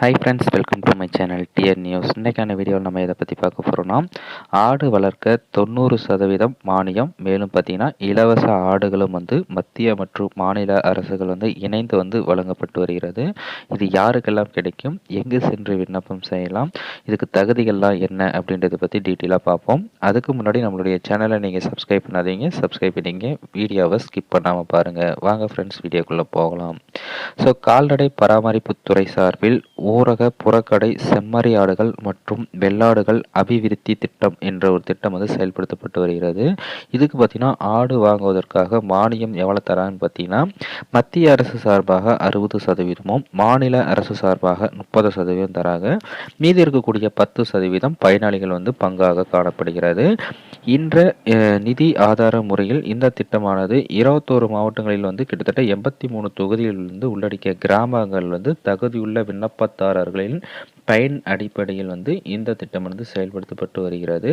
Hi friends welcome to my channel TN news இன்றைக்கான வீடியோவில் நம்ம இதை பற்றி பார்க்க போகிறோம்னா ஆடு வளர்க்க தொண்ணூறு சதவீதம் மானியம். மேலும் பார்த்தீங்கன்னா இலவச ஆடுகளும் வந்து மத்திய மற்றும் மாநில அரசுகள் வந்து இணைந்து வந்து வழங்கப்பட்டு வருகிறது. இது யாருக்கெல்லாம் கிடைக்கும்? எங்கு சென்று விண்ணப்பம் செய்யலாம்? இதுக்கு தகுதிகள்லாம் என்ன அப்படின்றத பற்றி டீட்டெயிலாக பார்ப்போம். அதுக்கு முன்னாடி நம்மளுடைய சேனலை நீங்கள் சப்ஸ்கிரைப் பண்ணாதீங்க. சப்ஸ்கிரைப் பண்ணிங்க. வீடியோவை ஸ்கிப் பண்ணாமல் பாருங்கள் வாங்க ஃப்ரெண்ட்ஸ் வீடியோக்குள்ளே போகலாம். ஸோ கால்நடை பராமரிப்புத்துறை சார்பில் ஊரக புறக்கடை செம்மறியாடுகள் மற்றும் வெள்ளாடுகள் அபிவிருத்தி திட்டம் என்ற ஒரு திட்டம் வந்து செயல்படுத்தப்பட்டு வருகிறது. இதுக்கு பார்த்தீங்கன்னா ஆடு வாங்குவதற்காக மானியம் எவ்வளோ தரான்னு பார்த்தீங்கன்னா மத்திய அரசு சார்பாக அறுபது சதவீதமும் மாநில அரசு சார்பாக முப்பது சதவீதம் தராங்க. மீதி இருக்கக்கூடிய பத்து சதவீதம் பயனாளிகள் வந்து பங்காக காணப்படுகிறது. இன்ற நிதி ஆதார முறையில் இந்த திட்டமானது இருபத்தோரு மாவட்டங்களில் வந்து கிட்டத்தட்ட எண்பத்தி மூணு தொகுதிகளிலிருந்து உள்ளடக்கிய கிராமங்கள் வந்து தகுதியுள்ள விண்ணப்ப விண்ணப்பதாரர்களின் பயன் அடிப்படையில் வந்து இந்த திட்டம் வந்து செயல்படுத்தப்பட்டு வருகிறது.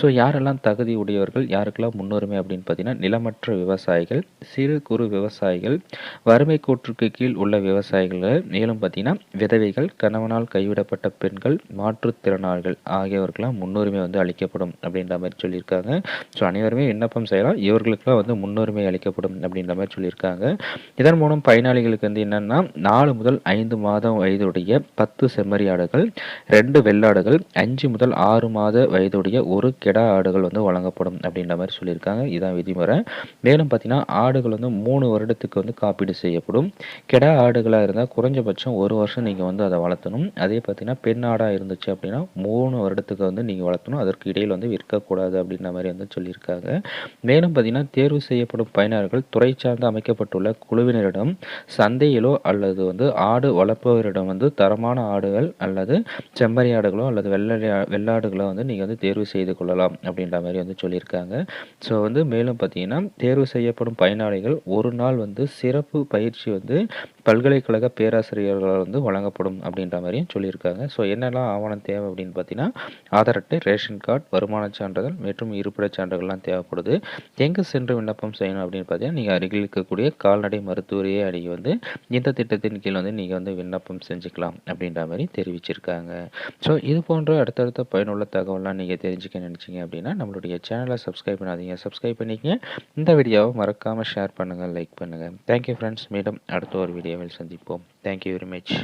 ஸோ யாரெல்லாம் தகுதி உடையவர்கள் யாருக்கெல்லாம் முன்னுரிமை அப்படின்னு பார்த்தீங்கன்னா நிலமற்ற விவசாயிகள் சிறு குறு விவசாயிகள் வறுமை கூற்றுக்கு கீழ் உள்ள விவசாயிகள் மேலும் பார்த்தீங்கன்னா விதவைகள் கணவனால் கைவிடப்பட்ட பெண்கள் மாற்றுத்திறனாளிகள் ஆகியவருக்கெல்லாம் முன்னுரிமை வந்து அளிக்கப்படும் அப்படின்ற மாதிரி சொல்லியிருக்காங்க. ஸோ அனைவருமே விண்ணப்பம் செய்யலாம். இவர்களுக்கெல்லாம் வந்து முன்னுரிமை அளிக்கப்படும் அப்படின்ற மாதிரி சொல்லியிருக்காங்க. இதன் மூலம் பயனாளிகளுக்கு வந்து என்னென்னா நாலு முதல் ஐந்து மாதம் வயதுடைய பத்து செம்மறியாடுகள் ஆடுகள் ரெண்டு வெள்ளாடுகள் அஞ்சு முதல் ஆறு மாத வயதுடைய ஒரு கெடா ஆடுகள் வந்து வழங்கப்படும் அப்படின்ற மாதிரி சொல்லியிருக்காங்க. இதுதான் விதிமுறை. மேலும் பார்த்தீங்கன்னா ஆடுகள் வந்து மூணு வருடத்துக்கு வந்து காப்பீடு செய்யப்படும். கெடா ஆடுகளாக இருந்தால் குறைஞ்சபட்சம் ஒரு வருஷம் நீங்கள் வந்து அதை வளர்த்தணும். அதே பார்த்தீங்கன்னா பெண் ஆடாக இருந்துச்சு அப்படின்னா மூணு வருடத்துக்கு வந்து நீங்கள் வளர்த்தணும். அதற்கு இடையில் வந்து விற்கக்கூடாது அப்படின்ற மாதிரி வந்து சொல்லியிருக்காங்க. மேலும் பார்த்தீங்கன்னா தேர்வு செய்யப்படும் பயனர்கள் துறை சார்ந்து அமைக்கப்பட்டுள்ள குழுவினரிடம் சந்தையிலோ அல்லது வந்து ஆடு வளர்ப்பவரிடம் வந்து தரமான ஆடுகள் அல்லது செம்மறி ஆடுகளோ அல்லது வெள்ளை வெள்ளாடுகளோ வந்து நீங்கள் வந்து தேர்வு செய்து கொள்ளலாம் அப்படின்ற மாதிரி வந்து சொல்லியிருக்காங்க. ஸோ வந்து மேலும் பார்த்தீங்கன்னா தேர்வு செய்யப்படும் பயனாளிகள் ஒரு நாள் வந்து சிறப்பு பயிற்சி வந்து பல்கலைக்கழக பேராசிரியர்களால் வந்து வழங்கப்படும் அப்படின்ற மாதிரியும் சொல்லியிருக்காங்க. ஸோ என்னெல்லாம் ஆவணம் தேவை அப்படின்னு பார்த்தீங்கன்னா ஆதார் அட்டை ரேஷன் கார்டு வருமான சான்றிதழ் மற்றும் இருப்பிடச் சான்றுகள்லாம் தேவைப்படுது. எங்கே சென்று விண்ணப்பம் செய்யணும் அப்படின்னு பார்த்தீங்கன்னா நீங்கள் அருகில் இருக்கக்கூடிய கால்நடை மருத்துவரையே அணுகி வந்து இந்த திட்டத்தின் கீழ் வந்து நீங்கள் வந்து விண்ணப்பம் செஞ்சுக்கலாம் அப்படின்ற மாதிரி வச்சுருக்காங்க. ஸோ இது போன்ற அடுத்தடுத்த பயனுள்ள தகவலாம் நீங்கள் தெரிஞ்சுக்க நினச்சிங்க அப்படின்னா நம்மளுடைய சேனலை சப்ஸ்கிரைப் பண்ணாதீங்க. சப்ஸ்கிரைப் பண்ணிக்கங்க. இந்த வீடியோவை மறக்காமல் ஷேர் பண்ணுங்கள் லைக் பண்ணுங்கள் தேங்க்யூ ஃப்ரெண்ட்ஸ் மீண்டும் அடுத்த ஒரு வீடியோவில் சந்திப்போம். Thank you very much